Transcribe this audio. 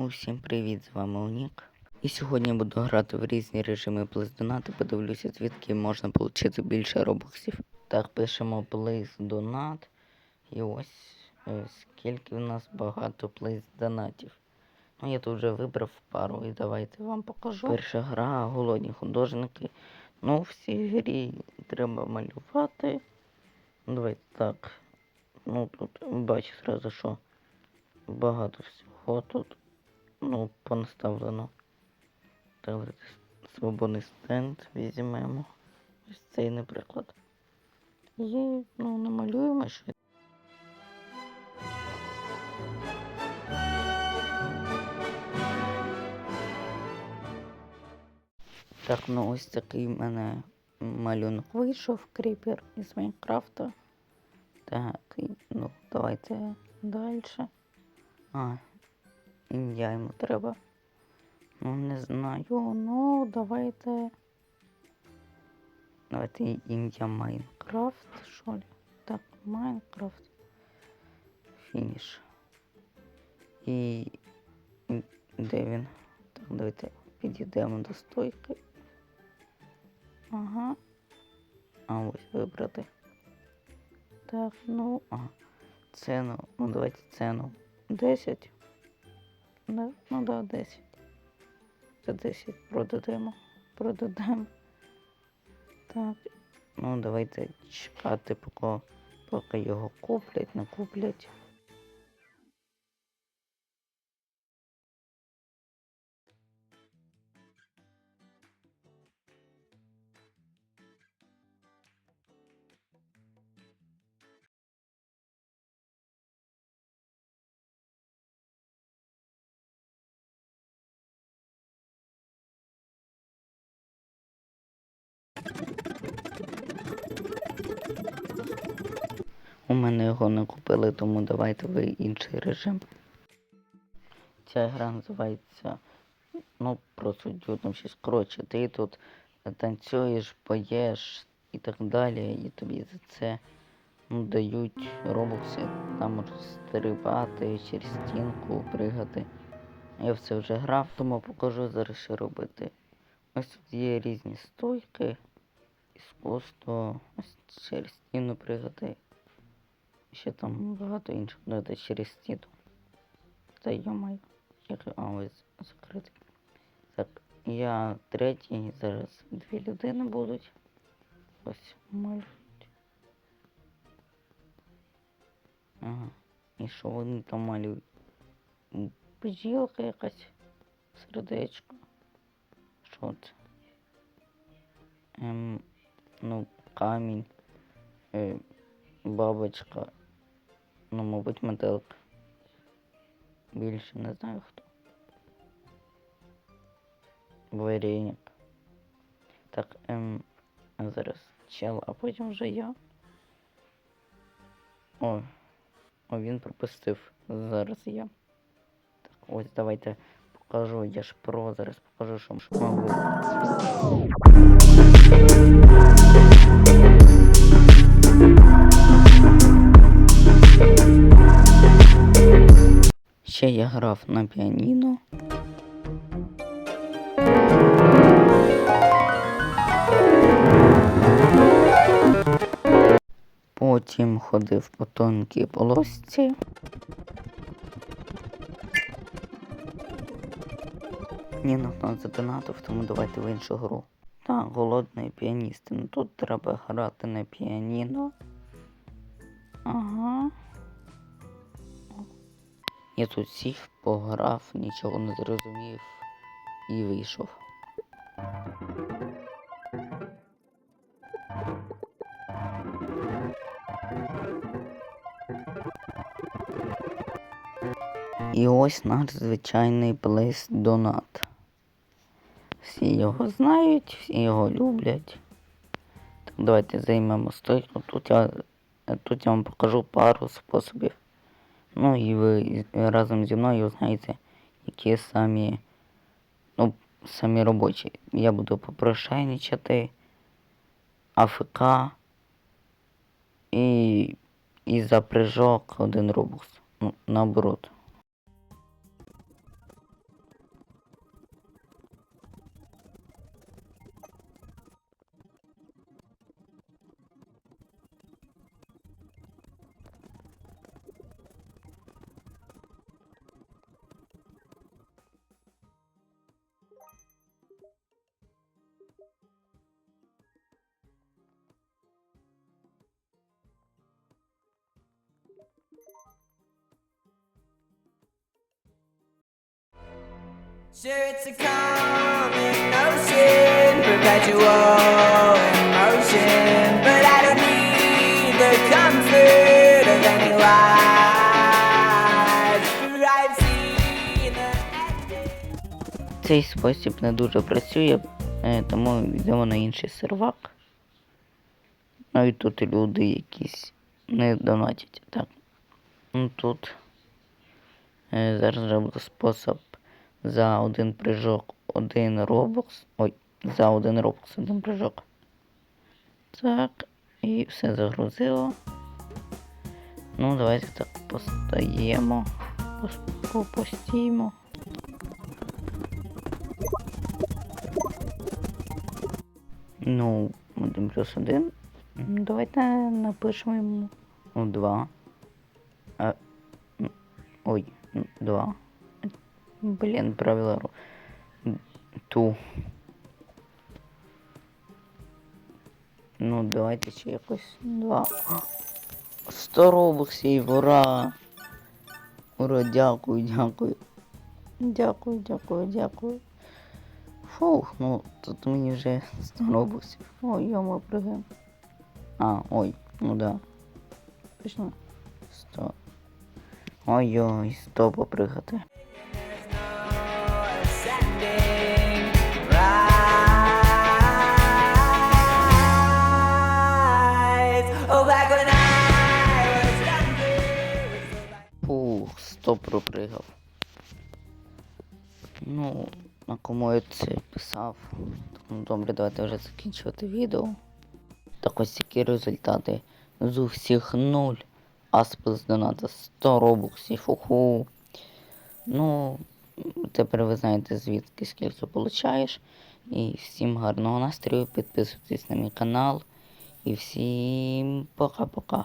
Усім привіт, з вами Унік. І сьогодні я буду грати в різні режими плейздонати, подивлюся, звідки можна отримати більше робоксів. Так, пишемо плейздонат. І ось е, скільки в нас багато плейздонатів. Ну, я тут вже вибрав пару і давайте вам покажу. Перша гра голодні художники. Ну, в цій грі треба малювати. Ну, Давайте так. Ну тут бачу зразу, що багато всього тут ну, понаставлено. Давайте свободний стенд візьмемо. Ось цей, наприклад. І ну, намалюємо щось. Так, ну ось такий в мене малюнок вийшов, кріпер із Майнкрафта. Так, ну давайте далі. А, ім'я йому треба. Ну, не знаю, ну давайте. Давайте ім'я Майнкрафт, що ли? Так, Майнкрафт. Фініш. І де він? Так, давайте підійдемо до стойки. Ага. А ось вибрати. Так, ну, а, ціну, ну давайте ціну 10. Да, ну да, 10. За 10 продадемо. Продадемо. Так. Ну, давайте чекати, поки, поки його куплять, не куплять. У мене його не купили, тому давайте ви інший режим. Ця гра називається. Ну, просто там щось коротше. Ти тут танцюєш, поєш і так далі, і тобі за це ну, дають робокси, там можуть стрибати через стінку, пригати. Я в це вже грав, тому покажу зараз, що робити. Ось тут є різні стойки, іскусство, ось через стіну пригати. Ще там багато інших дати через стіну. Та йомай. А ось закритий. Так, я третій, зараз дві людини будуть. Ось малюють. Ага. І що вони там малюють? Бджілка якась. Сердечко. Що це? Ем, ну, камінь. Е, бабочка. Ну, мабуть, метелик. Більше не знаю хто. Вареник. Так, ем, а зараз чел, а потім вже я. О, о, він пропустив. Зараз я. Так, ось давайте покажу. Я ж про зараз покажу, що можу. Грав на піаніно. Потім ходив по тонкій полосці. Ні, ну нас задонатив, тому давайте в іншу гру. Так, голодний піаніст. Ну тут треба грати на піаніно. Ага. Я тут сів, пограв, нічого не зрозумів і вийшов. І ось наш звичайний плейс донат. Всі його знають, всі його люблять. Так, давайте займемо стойку. Тут я, тут я вам покажу пару способів. Ну і ви разом зі мною узнаєте, які самі, ну, самі робочі. Я буду попрошайничати, АФК і, і за прыжок один робокс. Ну, наоборот. Цей спосіб не дуже працює, е, тому йдемо на інший сервак. Навіть тут люди якісь не донатять. Так. Ну тут е, зараз вже буде спосіб за один прыжок один робокс. Ой, за один робокс один прыжок. Так, і все загрузило. Ну, давайте так постаємо. Пос- Постіймо. Ну, один плюс один. Давайте напишемо йому. Ну, два. А, ой, м, два. Блін, правила. Ту. Ну, давайте ще якось два. 100 робоксів, ура! Ура, дякую, дякую. Дякую, дякую, дякую. Фух, ну тут мені вже 100 робоксів. Ой, йома пригаємо. А, ой, ну да. Точно. 100. Ой-ой, 100 попригати. Фух, 100 пропригав. Ну, на кому я це писав. Ну, добре, давайте вже закінчувати відео. Так ось такі результати. З усіх 0. Аспес доната 100 робоксів. Уху. Ну, тепер ви знаєте звідки скільки получаєш. І всім гарного настрою. Підписуйтесь на мій канал. І всім пока-пока.